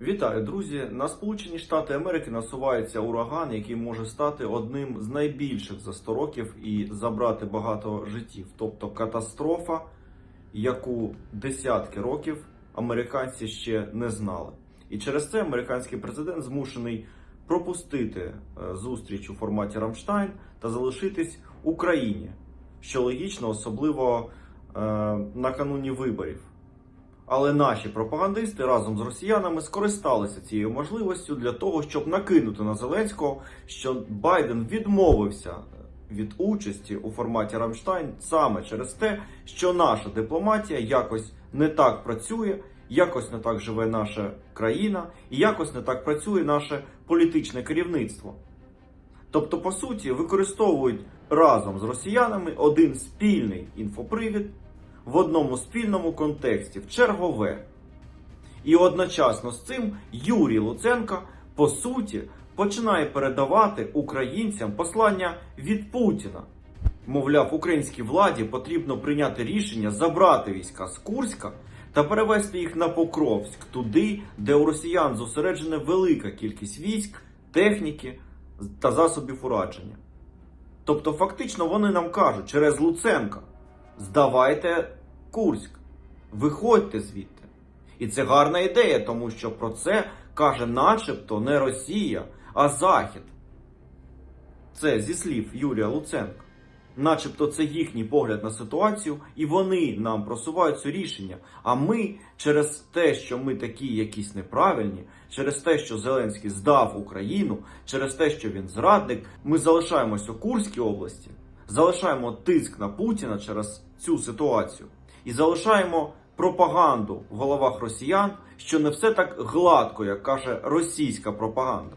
Вітаю, друзі! На Сполучені Штати Америки насувається ураган, який може стати одним з найбільших за 100 років і забрати багато життів. Тобто катастрофа, яку десятки років американці ще не знали. І через це американський президент змушений пропустити е, зустріч у форматі Рамштайн та залишитись Україні, що логічно, особливо е, накануні виборів. Але наші пропагандисти разом з росіянами скористалися цією можливістю для того, щоб накинути на Зеленського, що Байден відмовився від участі у форматі Рамштайн саме через те, що наша дипломатія якось не так працює, якось не так живе наша країна, і якось не так працює наше політичне керівництво. Тобто, по суті, використовують разом з росіянами один спільний інфопривід в одному спільному контексті, в чергове. І одночасно з цим Юрій Луценко, по суті, починає передавати українцям послання від Путіна. Мовляв, українській владі потрібно прийняти рішення забрати війська з Курська та перевести їх на Покровськ, туди, де у росіян зосереджена велика кількість військ, техніки та засобів ураження. Тобто, фактично, вони нам кажуть через Луценка: здавайте Курськ, виходьте звідти. І це гарна ідея, тому що про це каже, начебто, не Росія, а Захід. Це зі слів Юрія Луценка. Начебто це їхній погляд на ситуацію, і вони нам просувають це рішення. А ми через те, що ми такі якісь неправильні, через те, що Зеленський здав Україну, через те, що він зрадник, ми залишаємось у Курській області, залишаємо тиск на Путіна через цю ситуацію і залишаємо пропаганду в головах росіян, що не все так гладко, як каже російська пропаганда.